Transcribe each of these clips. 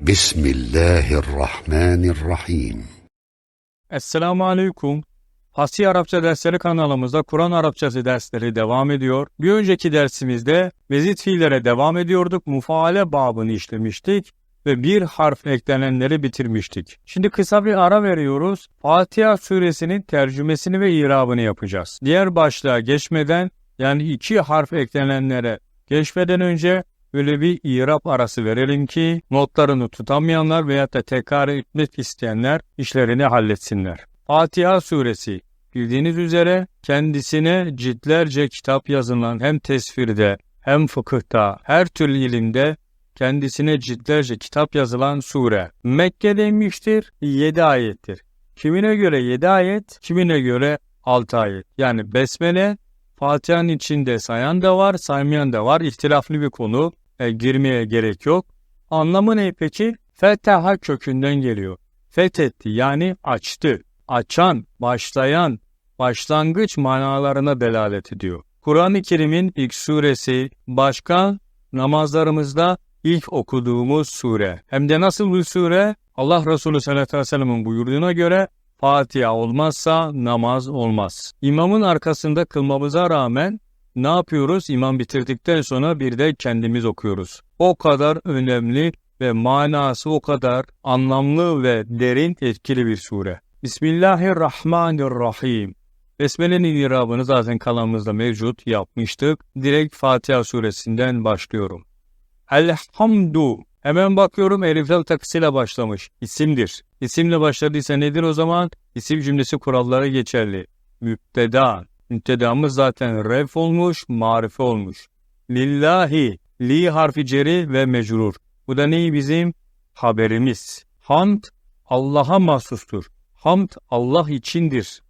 Bismillahirrahmanirrahim. Esselamu Aleyküm. Asya Arapça Dersleri kanalımızda Kur'an Arapçası dersleri devam ediyor. Bir önceki dersimizde vezit fiillere devam ediyorduk. Mufaale babını işlemiştik ve bir harf eklenenleri bitirmiştik. Şimdi kısa bir ara veriyoruz. Fatiha suresinin tercümesini ve irabını yapacağız. Diğer başlığa geçmeden yani iki harf eklenenlere geçmeden önce böyle bir irap arası verelim ki notlarını tutamayanlar veya da tekrar etmek isteyenler işlerini halletsinler. Fatiha suresi bildiğiniz üzere kendisine ciltlerce kitap yazılan hem tesvirde hem fıkıhta her türlü ilimde kendisine ciltlerce kitap yazılan sure. Mekke'de inmiştir 7 ayettir. Kimine göre 7 ayet, kimine göre 6 ayet. Yani Besmele Fatiha'nın içinde sayan da var, saymayan da var. İhtilaflı bir konu. E, girmeye gerek yok. Anlamı ne peki? Fetaha kökünden geliyor. Fethetti yani açtı. Açan, başlayan, başlangıç manalarına delalet ediyor. Kur'an-ı Kerim'in ilk suresi, başka namazlarımızda ilk okuduğumuz sure. Hem de nasıl bir sure? Allah Resulü sallallahu aleyhi ve sellem'in buyurduğuna göre Fatiha olmazsa namaz olmaz. İmamın arkasında kılmamıza rağmen ne yapıyoruz? İmam bitirdikten sonra bir de kendimiz okuyoruz. O kadar önemli ve manası o kadar anlamlı ve derin etkili bir sure. Bismillahirrahmanirrahim. Besmele'nin irabını zaten kalanımızda mevcut yapmıştık. Direkt Fatiha suresinden başlıyorum. Elhamdu. Hemen bakıyorum eliflal takısıyla başlamış. İsimdir. İsimle başladıysa nedir o zaman? İsim cümlesi kuralları geçerli. Müpteda. Müptedamız zaten ref olmuş, marife olmuş. Lillahi. Li harfi ceri ve mecrur. Bu da neyi bizim? Haberimiz. Hamd Allah'a mahsustur. Hamd Allah içindir.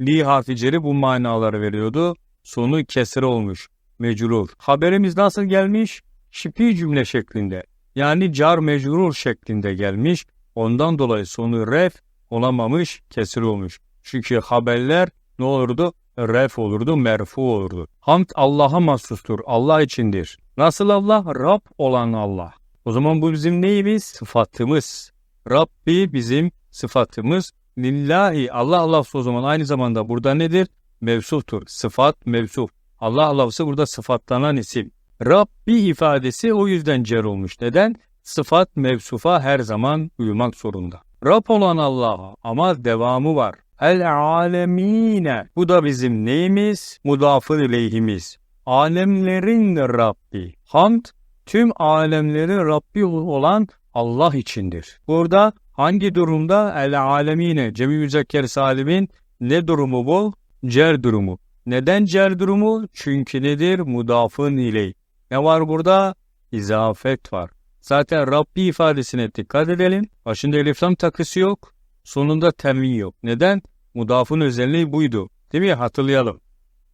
Li harfi ceri bu manaları veriyordu. Sonu kesre olmuş. Mecrur. Haberimiz nasıl gelmiş? Şipi cümle şeklinde. Yani car mecrur şeklinde gelmiş. Ondan dolayı sonu ref olamamış, kesir olmuş. Çünkü haberler ne olurdu? Ref olurdu, merfu olurdu. Hamd Allah'a mahsustur, Allah içindir. Nasıl Allah? Rab olan Allah. O zaman bu bizim neyimiz? Sıfatımız. Rabbi bizim sıfatımız. Lillahi Allah lafzı o zaman aynı zamanda burada nedir? Mevsuftur. Sıfat, mevsuf. Allah lafzı burada sıfatlanan isim. Rabbi ifadesi o yüzden cer olmuş. Neden? Sıfat mevsufa her zaman uyumak zorunda. Rab olan Allah'a ama devamı var. El alemine. Bu da bizim neyimiz? Mudafın ileyhimiz. Alemlerin Rabbi. Hamd tüm alemlerin Rabbi olan Allah içindir. Burada hangi durumda el alemine cemi müzekker salimin ne durumu bu? Cer durumu. Neden cer durumu? Çünkü nedir? Mudafın iley. Ne var burada? İzafet var. Zaten Rabbi ifadesine dikkat edelim. Başında eliflam takısı yok. Sonunda temin yok. Neden? Mudafın özelliği buydu. Değil mi? Hatırlayalım.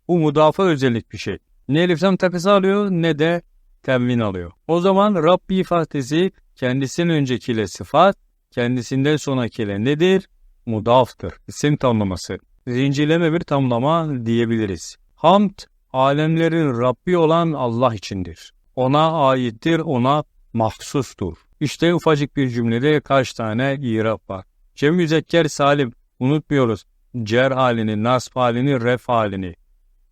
Bu mudafa özellik bir şey. Ne eliflam takısı alıyor ne de temin alıyor. O zaman Rabbi ifadesi kendisinden öncekiyle sıfat, kendisinden sonrakiyle nedir? Mudaftır. İsim tamlaması. Zincirleme bir tamlama diyebiliriz. Hamd, alemlerin Rabbi olan Allah içindir. Ona aittir, ona mahsustur. İşte ufacık bir cümlede kaç tane irap var. Cem müzekker salim, unutmuyoruz. Cer halini, nasb halini, ref halini.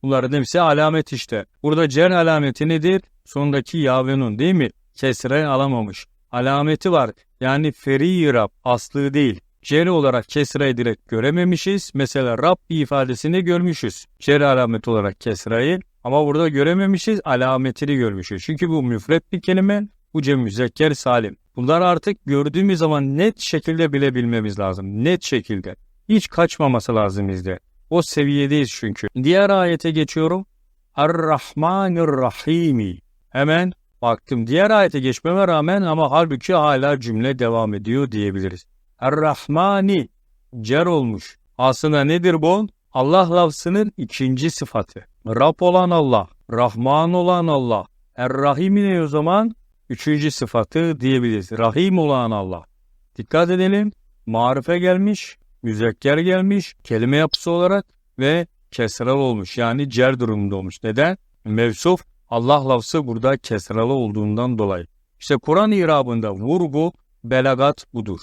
Bunların hepsi alamet işte. Burada cer alameti nedir? Sondaki yavenun değil mi? Kesre alamamış. Alameti var. Yani feri Rab, aslı değil. Cer olarak kesrayı direkt görememişiz. Mesela Rabbi ifadesini görmüşüz. Cer alameti olarak kesrayı. Ama burada görememişiz, alametini görmüşüz. Çünkü bu müfret bir kelime, bu cem müzekker salim. Bunlar artık gördüğümüz zaman net şekilde bilebilmemiz lazım. Net şekilde. Hiç kaçmaması lazım bizde. O seviyedeyiz çünkü. Diğer ayete geçiyorum. Ar-Rahmanir-Rahimi. Hemen baktım. Diğer ayete geçmeme rağmen ama halbuki hala cümle devam ediyor diyebiliriz. Er-Rahmani cer olmuş. Aslında nedir bu? Allah lafzının ikinci sıfatı. Rab olan Allah, Rahman olan Allah. Er-Rahim ne o zaman? Üçüncü sıfatı diyebiliriz. Rahim olan Allah. Dikkat edelim. Marife gelmiş, müzekker gelmiş, kelime yapısı olarak ve kesralı olmuş. Yani cer durumunda olmuş. Neden? Mevsuf Allah lafzı burada kesralı olduğundan dolayı. İşte Kur'an irabında vurgu belagat budur.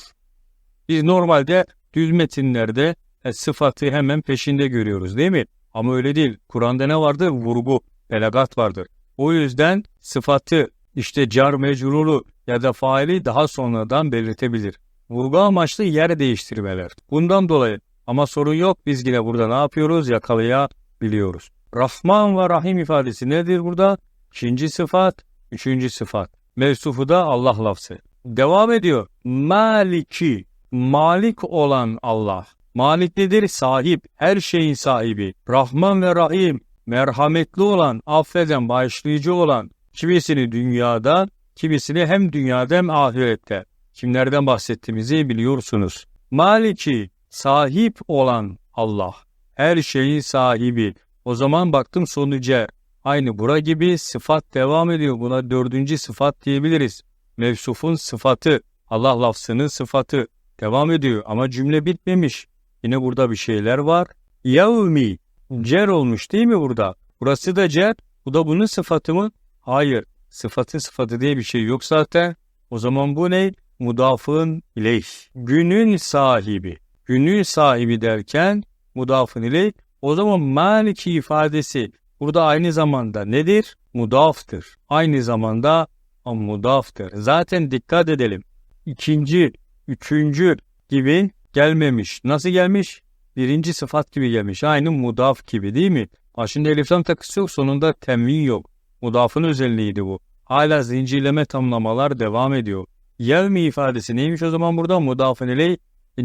Biz normalde düz metinlerde e, sıfatı hemen peşinde görüyoruz değil mi? Ama öyle değil. Kur'an'da ne vardır? Vurgu, belagat vardır. O yüzden sıfatı işte car mecruru ya da faili daha sonradan belirtebilir. Vurgu amaçlı yer değiştirmeler. Bundan dolayı ama sorun yok biz yine burada ne yapıyoruz? Yakalayabiliyoruz. Rahman ve Rahim ifadesi nedir burada? İkinci sıfat, üçüncü sıfat. Mevsufu da Allah lafzı. Devam ediyor. Maliki, malik olan Allah. Malik nedir? Sahip, her şeyin sahibi. Rahman ve Rahim, merhametli olan, affeden, bağışlayıcı olan. Kimisini dünyada, kimisini hem dünyada hem ahirette. Kimlerden bahsettiğimizi biliyorsunuz. Maliki, sahip olan Allah. Her şeyin sahibi. O zaman baktım sonuca. Aynı bura gibi sıfat devam ediyor. Buna dördüncü sıfat diyebiliriz. Mevsufun sıfatı, Allah lafzının sıfatı devam ediyor ama cümle bitmemiş. Yine burada bir şeyler var. Yevmi, cer olmuş değil mi burada? Burası da cer, bu da bunun sıfatı mı? Hayır, sıfatın sıfatı diye bir şey yok zaten. O zaman bu ne? Mudafın ileyh. Günün sahibi. Günün sahibi derken mudafın ileyh. O zaman maliki ifadesi burada aynı zamanda nedir? Mudaftır. Aynı zamanda mudaftır. Zaten dikkat edelim. İkinci, üçüncü gibi gelmemiş. Nasıl gelmiş? Birinci sıfat gibi gelmiş. Aynı mudaf gibi değil mi? Başında eliflam takısı yok, sonunda temvin yok. Mudafın özelliğiydi bu. Hala zincirleme tamlamalar devam ediyor. Yevmi ifadesi neymiş o zaman burada? Mudafın ile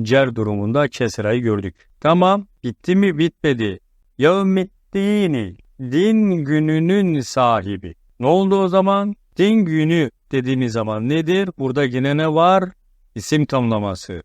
cer durumunda kesrayı gördük. Tamam. Bitti mi? Bitmedi. Yevmiddini. Din gününün sahibi. Ne oldu o zaman? Din günü dediğimiz zaman nedir? Burada yine ne var? İsim tamlaması.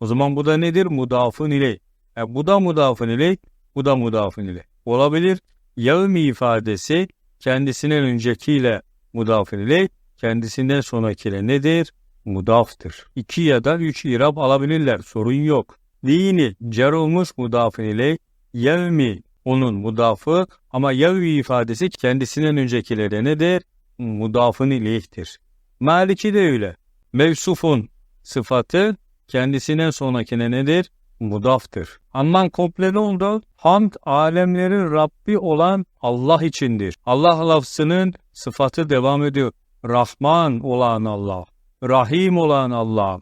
O zaman bu da nedir? Mudafın ile. E, bu da mudafın ile, bu da mudafın ile. Olabilir. Yevmi ifadesi kendisinden öncekiyle mudafın kendisinden sonrakiyle nedir? Mudaftır. İki ya da üç irab alabilirler. Sorun yok. Dini cer olmuş mudafın ile, yevmi onun mudafı ama yevmi ifadesi kendisinden öncekilere nedir? Mudafın ileyhtir. Maliki de öyle. Mevsufun sıfatı kendisinden sonrakine nedir? Mudaftır. Anlam komple ne oldu? Hamd alemlerin Rabbi olan Allah içindir. Allah lafzının sıfatı devam ediyor. Rahman olan Allah. Rahim olan Allah.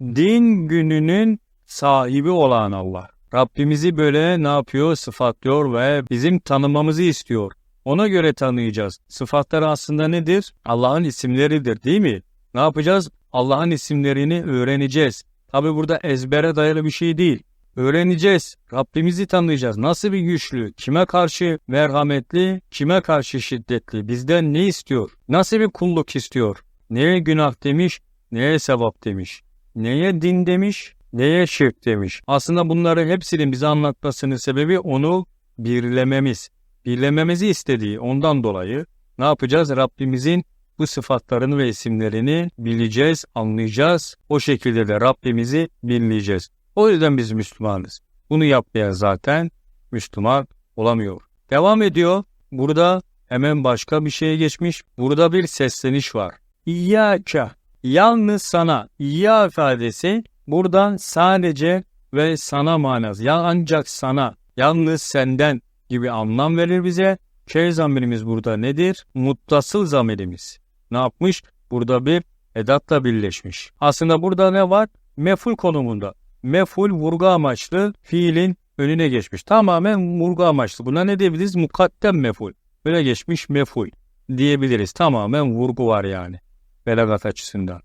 Din gününün sahibi olan Allah. Rabbimizi böyle ne yapıyor? Sıfatlıyor ve bizim tanımamızı istiyor. Ona göre tanıyacağız. Sıfatlar aslında nedir? Allah'ın isimleridir değil mi? Ne yapacağız? Allah'ın isimlerini öğreneceğiz. Tabi burada ezbere dayalı bir şey değil. Öğreneceğiz. Rabbimizi tanıyacağız. Nasıl bir güçlü? Kime karşı merhametli? Kime karşı şiddetli? Bizden ne istiyor? Nasıl bir kulluk istiyor? Neye günah demiş? Neye sevap demiş? Neye din demiş? Neye şirk demiş? Aslında bunları hepsinin bize anlatmasının sebebi onu birlememiz. Birlememizi istediği ondan dolayı ne yapacağız? Rabbimizin bu sıfatlarını ve isimlerini bileceğiz, anlayacağız. O şekilde de Rabbimizi dinleyeceğiz. O yüzden biz Müslümanız. Bunu yapmayan zaten Müslüman olamıyor. Devam ediyor. Burada hemen başka bir şeye geçmiş. Burada bir sesleniş var. İyyâke. Yalnız sana. İyyâ ifadesi buradan sadece ve sana manası. Ya ancak sana. Yalnız senden gibi anlam verir bize. Şey zamirimiz burada nedir? Muttasıl zamirimiz. Ne yapmış? Burada bir edatla birleşmiş. Aslında burada ne var? Meful konumunda. Meful vurgu amaçlı fiilin önüne geçmiş. Tamamen vurgu amaçlı. Buna ne diyebiliriz? Mukaddem meful. Böyle geçmiş meful diyebiliriz. Tamamen vurgu var yani. Belagat açısından.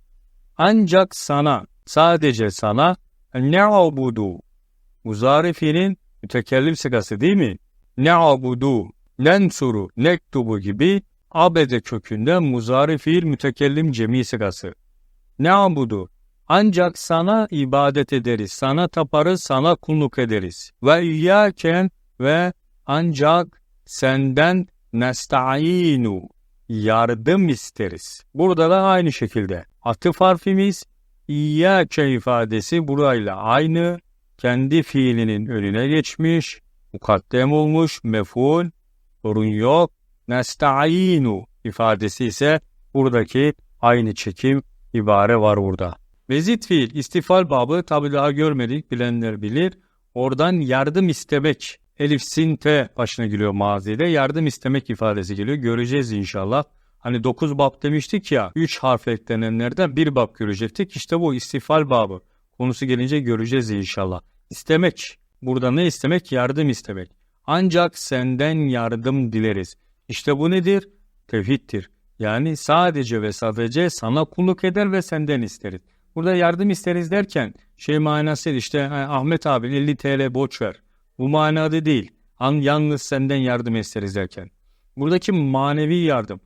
Ancak sana, sadece sana ne abudu. Muzari fiilin mütekellim sigası değil mi? Ne abudu, nensuru, nektubu gibi abede kökünden muzari fiil mütekellim cemi sigası. Ne abudu? Ancak sana ibadet ederiz, sana taparız, sana kulluk ederiz. Ve iyyaken ve ancak senden nesta'inu yardım isteriz. Burada da aynı şekilde atıf harfimiz İyyâke ifadesi burayla aynı kendi fiilinin önüne geçmiş, mukaddem olmuş, meful, sorun yok. Nesta'inu ifadesi ise buradaki aynı çekim ibare var burada. Mezit fiil istifal babı tabi daha görmedik bilenler bilir. Oradan yardım istemek. Elif sin te başına geliyor mazide. Yardım istemek ifadesi geliyor. Göreceğiz inşallah. Hani 9 bab demiştik ya 3 harf eklenenlerden bir bab görecektik. İşte bu istifal babı. Konusu gelince göreceğiz inşallah. İstemek. Burada ne istemek? Yardım istemek. Ancak senden yardım dileriz. İşte bu nedir? Tevhiddir. Yani sadece ve sadece sana kulluk eder ve senden isteriz. Burada yardım isteriz derken şey manası değil, işte "Ha, Ahmet abi 50 TL borç ver. Bu manada değil. An yalnız senden yardım isteriz derken. Buradaki manevi yardım,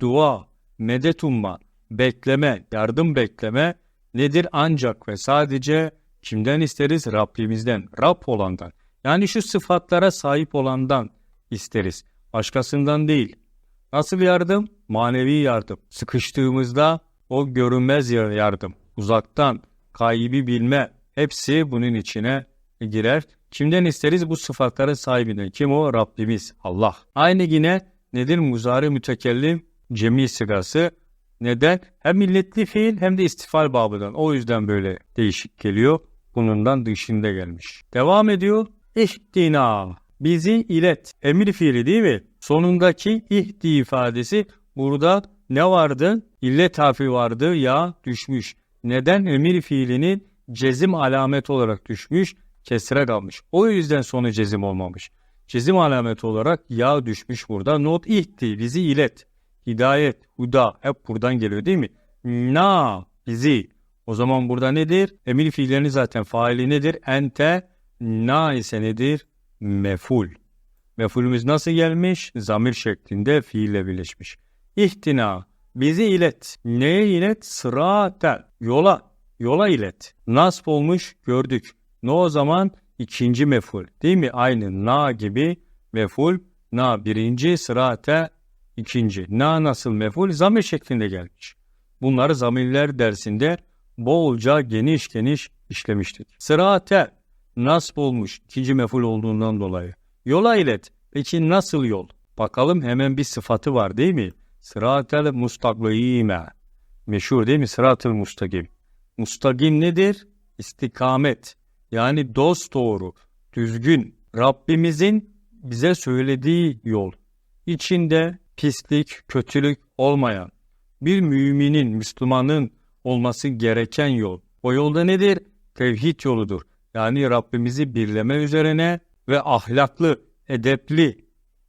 dua, medet umma, bekleme, yardım bekleme nedir? Ancak ve sadece kimden isteriz? Rabbimizden, Rab olandan. Yani şu sıfatlara sahip olandan isteriz. Başkasından değil. Nasıl yardım? Manevi yardım. Sıkıştığımızda o görünmez yardım. Uzaktan, kaybi bilme. Hepsi bunun içine girer. Kimden isteriz? Bu sıfatların sahibinden. Kim o? Rabbimiz. Allah. Aynı yine nedir? Muzari mütekellim cemi sigası. Neden? Hem milletli fiil hem de istifal babından. O yüzden böyle değişik geliyor. Bunundan dışında gelmiş. Devam ediyor. İhtina. Bizi ilet. Emir fiili değil mi? Sonundaki ihdi ifadesi burada ne vardı? İllet harfi vardı. Ya düşmüş. Neden? Emir fiilinin cezim alamet olarak düşmüş. Kesre kalmış. O yüzden sonu cezim olmamış. Cezim alameti olarak ya düşmüş burada. Not ihti. Bizi ilet. Hidayet, huda hep buradan geliyor değil mi? Na bizi. O zaman burada nedir? Emir fiillerini zaten faili nedir? Ente na ise nedir? Meful. Mefulümüz nasıl gelmiş? Zamir şeklinde fiille birleşmiş. İhtina bizi ilet. Neye ilet? Sıratel. Yola. Yola ilet. Nasp olmuş gördük. Ne o zaman? ikinci meful. Değil mi? Aynı na gibi meful. Na birinci sırate ikinci. Na nasıl meful? Zamir şeklinde gelmiş. Bunları zamirler dersinde bolca geniş geniş işlemiştik. Sırate nasp olmuş ikinci meful olduğundan dolayı. Yola ilet. Peki nasıl yol? Bakalım hemen bir sıfatı var değil mi? Sıratel mustakime. Meşhur değil mi? Sıratel mustakim. Mustakim nedir? İstikamet. Yani dost doğru, düzgün. Rabbimizin bize söylediği yol. İçinde pislik, kötülük olmayan bir müminin, Müslümanın olması gereken yol. O yolda nedir? Tevhid yoludur. Yani Rabbimizi birleme üzerine ve ahlaklı, edepli,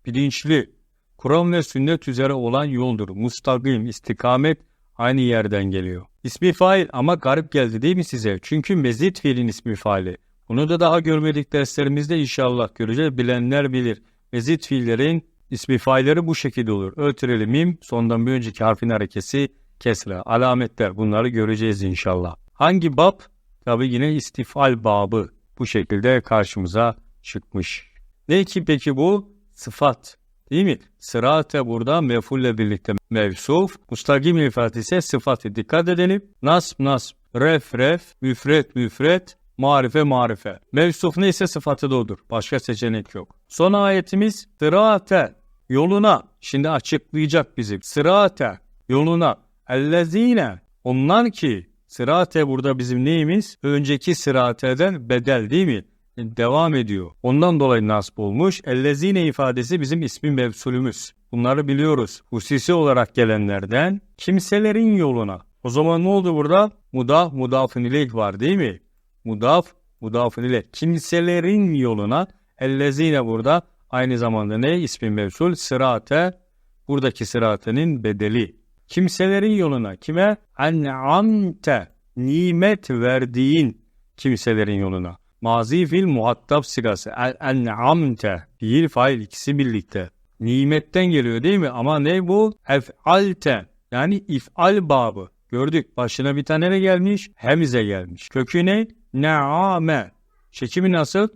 bilinçli, Kur'an ve sünnet üzere olan yoldur. Mustakim, istikamet aynı yerden geliyor. İsmi fail ama garip geldi değil mi size? Çünkü mezit fiilin ismi faili. Bunu da daha görmedik derslerimizde inşallah göreceğiz. Bilenler bilir. Mezit fiillerin ismi failleri bu şekilde olur. Ötüreli mim, sondan bir önceki harfin harekesi kesre. Alametler bunları göreceğiz inşallah. Hangi bab? Tabi yine istifal babı bu şekilde karşımıza çıkmış. Ne ki peki bu? Sıfat. Değil mi? Sırate burada mef'ulle birlikte mevsuf. Mustagim ifade ise sıfatı. Dikkat edelim. Nasb nasb. Ref ref. Müfret müfret. Marife marife. Mevsuf neyse sıfatı da odur. Başka seçenek yok. Son ayetimiz sırate. Yoluna. Şimdi açıklayacak bizi. Sırate. Yoluna. Ellezine. Onlar ki Sırate burada bizim neyimiz? Önceki sırateden bedel değil mi? devam ediyor. Ondan dolayı nasip olmuş. Ellezine ifadesi bizim ismi mevsulümüz. Bunları biliyoruz. Hususi olarak gelenlerden kimselerin yoluna. O zaman ne oldu burada? Mudaf, mudafın ileyh var değil mi? Mudaf, mudafın ileyh. Kimselerin yoluna. Ellezine burada aynı zamanda ne? İsmi mevsul. Sırate, buradaki sıratenin bedeli. Kimselerin yoluna. Kime? En'amte. Nimet verdiğin kimselerin yoluna. Mazi fil muhattab sigası. En'amte. Fiil fail ikisi birlikte. Nimetten geliyor değil mi? Ama ne bu? Ef'alte. Yani if'al babı. Gördük. Başına bir tane ne gelmiş? Hemze gelmiş. Kökü ne? Ne'ame. Çekimi nasıl?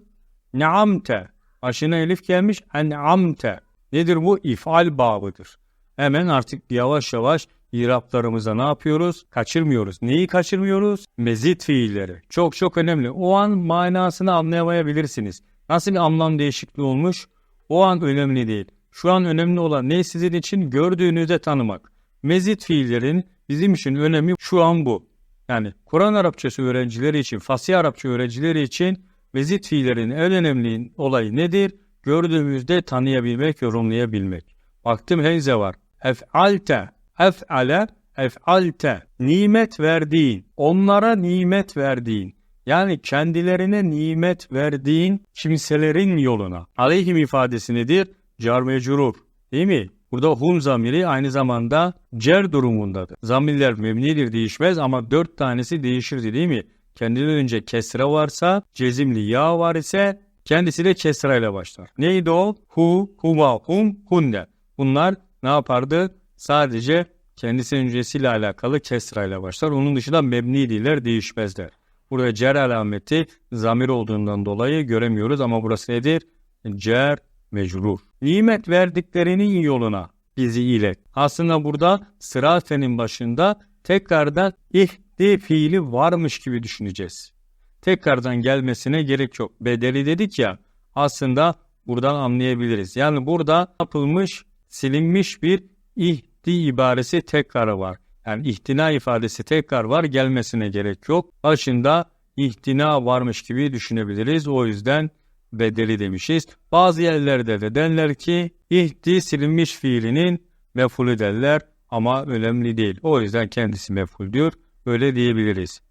Ne'amte. Başına elif gelmiş. En'amte. Nedir bu? İf'al babıdır. Hemen artık yavaş yavaş İraplarımıza ne yapıyoruz? Kaçırmıyoruz. Neyi kaçırmıyoruz? Mezit fiilleri. Çok çok önemli. O an manasını anlayamayabilirsiniz. Nasıl bir anlam değişikliği olmuş? O an önemli değil. Şu an önemli olan ne sizin için gördüğünüzde tanımak. Mezit fiillerin bizim için önemi şu an bu. Yani Kur'an Arapçası öğrencileri için, Fasih Arapça öğrencileri için mezit fiillerin en önemli olayı nedir? Gördüğümüzde tanıyabilmek, yorumlayabilmek. Baktım henze var. Ef'alte, ef'ale, ef'alte. Nimet verdiğin, onlara nimet verdiğin. Yani kendilerine nimet verdiğin kimselerin yoluna. Aleyhim ifadesi nedir? Car mecrur. Değil mi? Burada hum zamiri aynı zamanda cer durumundadır. Zamirler mebnidir değişmez ama dört tanesi değişirdi değil mi? Kendinden önce kesre varsa, cezimli ya var ise kendisi de kesra ile başlar. Neydi o? Hu, huma, hum, hunne. Bunlar ne yapardı? Sadece kendisi öncesiyle alakalı kesra ile başlar. Onun dışında mebni diller değişmezler. Burada cer alameti zamir olduğundan dolayı göremiyoruz ama burası nedir? Cer mecrur. Nimet verdiklerinin yoluna bizi ilet. Aslında burada sıratenin başında tekrardan ihdi fiili varmış gibi düşüneceğiz. Tekrardan gelmesine gerek yok. Bedeli dedik ya aslında buradan anlayabiliriz. Yani burada yapılmış, silinmiş bir ihdi ibaresi tekrarı var. Yani ihtina ifadesi tekrar var gelmesine gerek yok. Başında ihtina varmış gibi düşünebiliriz. O yüzden bedeli demişiz. Bazı yerlerde de derler ki ihdi silinmiş fiilinin mefulü derler ama önemli değil. O yüzden kendisi meful diyor. Öyle diyebiliriz.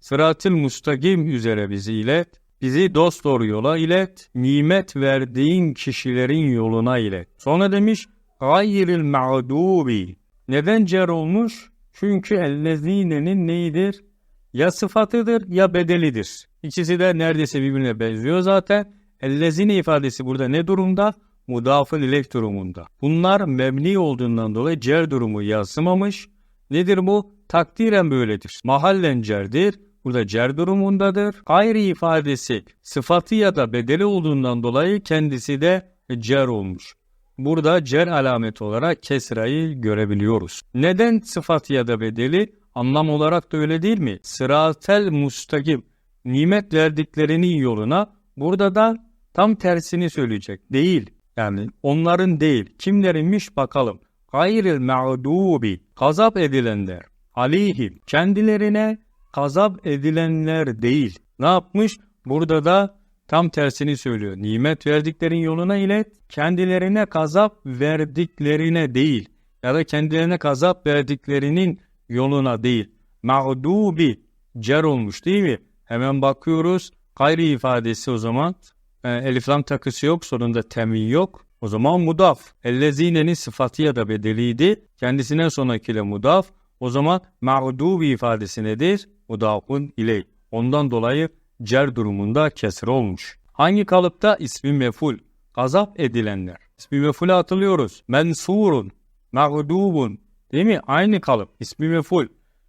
Sıratıl mustakim üzere bizi ilet. Bizi dost doğru yola ilet. Nimet verdiğin kişilerin yoluna ilet. Sonra demiş gayril mağdubi. Neden cer olmuş? Çünkü ellezinenin neyidir? Ya sıfatıdır ya bedelidir. İkisi de neredeyse birbirine benziyor zaten. Ellezine ifadesi burada ne durumda? Mudafın ilek durumunda. Bunlar mebni olduğundan dolayı cer durumu yazmamış. Nedir bu? Takdiren böyledir. Mahallen cerdir. Burada cer durumundadır. Gayri ifadesi sıfatı ya da bedeli olduğundan dolayı kendisi de cer olmuş. Burada cer alameti olarak kesrayı görebiliyoruz. Neden sıfat ya da bedeli? Anlam olarak da öyle değil mi? Sıratel mustakim. Nimet verdiklerinin yoluna burada da tam tersini söyleyecek. Değil. Yani onların değil. Kimlerinmiş bakalım. Gayril mağdubi. Gazap edilenler. Aleyhim. Kendilerine gazap edilenler değil. Ne yapmış? Burada da tam tersini söylüyor. Nimet verdiklerin yoluna ilet. Kendilerine gazap verdiklerine değil. Ya da kendilerine gazap verdiklerinin yoluna değil. Mağdubi cer olmuş değil mi? Hemen bakıyoruz. Gayri ifadesi o zaman e, elif lam takısı yok. Sonunda temin yok. O zaman mudaf. Ellezinenin sıfatı ya da bedeliydi. Kendisinden sonrakiyle mudaf. O zaman mağdubi ifadesi nedir? Mudafun iley. Ondan dolayı cer durumunda kesre olmuş. Hangi kalıpta? ismi meful. Gazap edilenler. İsmi mefule hatırlıyoruz. Mensurun, mağdubun. Değil mi? Aynı kalıp. İsmi meful.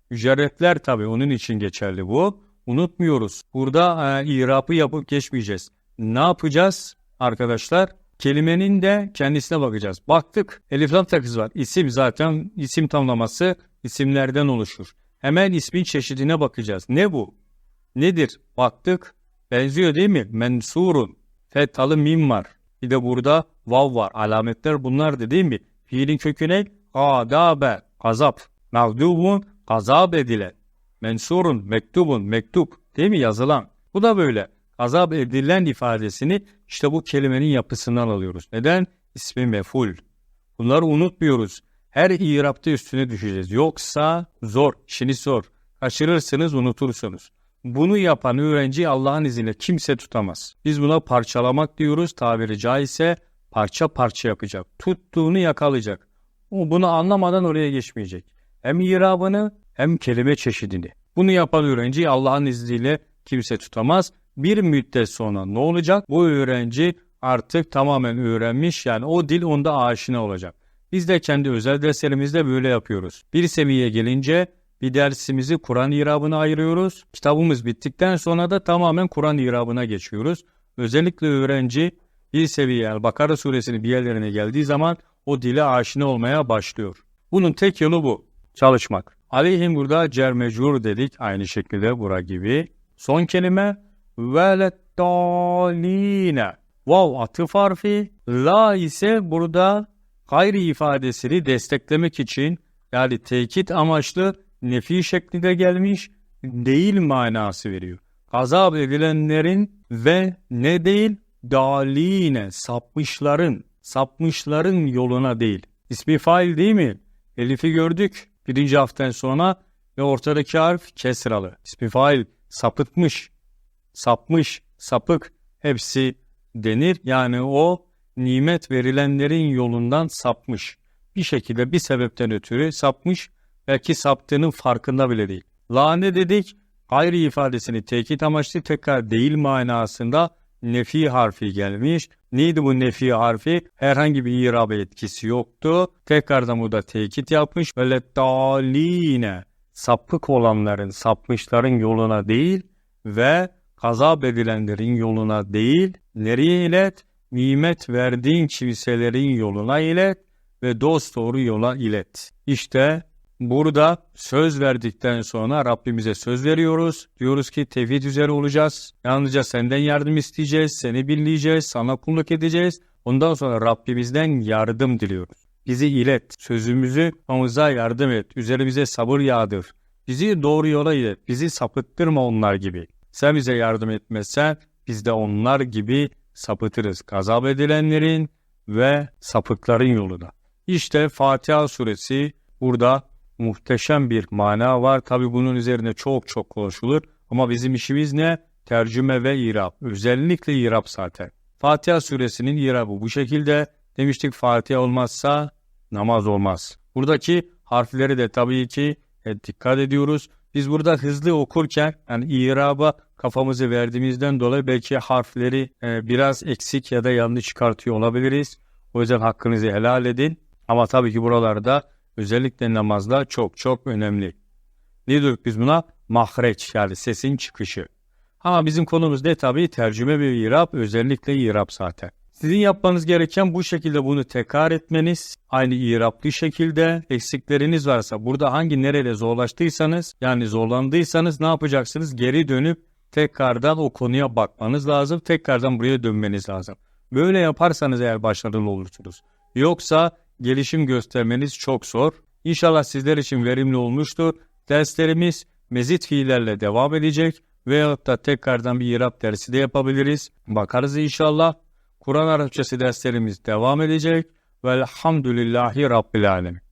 Mücerretler tabi onun için geçerli bu. Unutmuyoruz. Burada e, irapı yapıp geçmeyeceğiz. Ne yapacağız arkadaşlar? Kelimenin de kendisine bakacağız. Baktık. Elif lam takız var. İsim zaten isim tamlaması isimlerden oluşur. Hemen ismin çeşidine bakacağız. Ne bu? Nedir? Baktık. Benziyor değil mi? Mensurun. Fethalı mim var. Bir de burada vav var. Alametler bunlar değil mi? Fiilin kökü ne? Gadabe. Gazap. Mağdubun. Gazap edilen. Mensurun. Mektubun. Mektup. Değil mi? Yazılan. Bu da böyle. Gazap edilen ifadesini işte bu kelimenin yapısından alıyoruz. Neden? İsmi meful. Bunları unutmuyoruz. Her irapta üstüne düşeceğiz. Yoksa zor, işini zor. Kaçırırsınız, unutursunuz. Bunu yapan öğrenci Allah'ın izniyle kimse tutamaz. Biz buna parçalamak diyoruz. Tabiri caizse parça parça yapacak. Tuttuğunu yakalayacak. O bunu anlamadan oraya geçmeyecek. Hem irabını hem kelime çeşidini. Bunu yapan öğrenci Allah'ın izniyle kimse tutamaz. Bir müddet sonra ne olacak? Bu öğrenci artık tamamen öğrenmiş yani o dil onda aşina olacak. Biz de kendi özel derslerimizde böyle yapıyoruz. Bir seviyeye gelince bir dersimizi Kur'an irabına ayırıyoruz. Kitabımız bittikten sonra da tamamen Kur'an irabına geçiyoruz. Özellikle öğrenci bir seviye yani Bakara suresinin bir yerlerine geldiği zaman o dile aşina olmaya başlıyor. Bunun tek yolu bu. Çalışmak. Aleyhim burada cer mecrur dedik aynı şekilde bura gibi. Son kelime veletdaline. Vav atıf harfi. La ise burada gayri ifadesini desteklemek için yani tekit amaçlı nefi şeklinde gelmiş değil manası veriyor. Gazap edilenlerin ve ne değil daline sapmışların sapmışların yoluna değil. İsmi fail değil mi? Elif'i gördük birinci haften sonra ve ortadaki harf kesralı. İsmi fail sapıtmış, sapmış, sapık hepsi denir. Yani o nimet verilenlerin yolundan sapmış. Bir şekilde bir sebepten ötürü sapmış. Belki saptığının farkında bile değil. Lane dedik gayri ifadesini tekit amaçlı tekrar değil manasında nefi harfi gelmiş. Neydi bu nefi harfi? Herhangi bir irabe etkisi yoktu. Tekrardan burada tekit yapmış. Böyle daline sapık olanların, sapmışların yoluna değil ve gazap edilenlerin yoluna değil, nereye ilet? Nimet verdiğin kimselerin yoluna ilet ve dost doğru yola ilet. İşte burada söz verdikten sonra Rabbimize söz veriyoruz. Diyoruz ki tevhid üzere olacağız. Yalnızca senden yardım isteyeceğiz, seni birleyeceğiz, sana kulluk edeceğiz. Ondan sonra Rabbimizden yardım diliyoruz. Bizi ilet, sözümüzü yapmamıza yardım et, üzerimize sabır yağdır. Bizi doğru yola ilet, bizi sapıttırma onlar gibi. Sen bize yardım etmezsen biz de onlar gibi sapıtırız. Gazap edilenlerin ve sapıkların yoluna. İşte Fatiha suresi burada muhteşem bir mana var. Tabi bunun üzerine çok çok konuşulur. Ama bizim işimiz ne? Tercüme ve irab. Özellikle irab zaten. Fatiha suresinin irabı bu şekilde. Demiştik Fatiha olmazsa namaz olmaz. Buradaki harfleri de tabii ki e, dikkat ediyoruz. Biz burada hızlı okurken yani iraba kafamızı verdiğimizden dolayı belki harfleri e, biraz eksik ya da yanlış çıkartıyor olabiliriz. O yüzden hakkınızı helal edin. Ama tabii ki buralarda özellikle namazda çok çok önemli. Ne diyoruz biz buna? Mahreç yani sesin çıkışı. Ama bizim konumuz ne tabii? Tercüme ve irab özellikle irab zaten. Sizin yapmanız gereken bu şekilde bunu tekrar etmeniz. Aynı iraplı şekilde eksikleriniz varsa burada hangi nerede zorlaştıysanız yani zorlandıysanız ne yapacaksınız? Geri dönüp tekrardan o konuya bakmanız lazım. Tekrardan buraya dönmeniz lazım. Böyle yaparsanız eğer başarılı olursunuz. Yoksa gelişim göstermeniz çok zor. İnşallah sizler için verimli olmuştur. Derslerimiz mezit fiillerle devam edecek veyahut da tekrardan bir irap dersi de yapabiliriz. Bakarız inşallah. Kur'an Arapçası derslerimiz devam edecek. Velhamdülillahi Rabbil Alemin.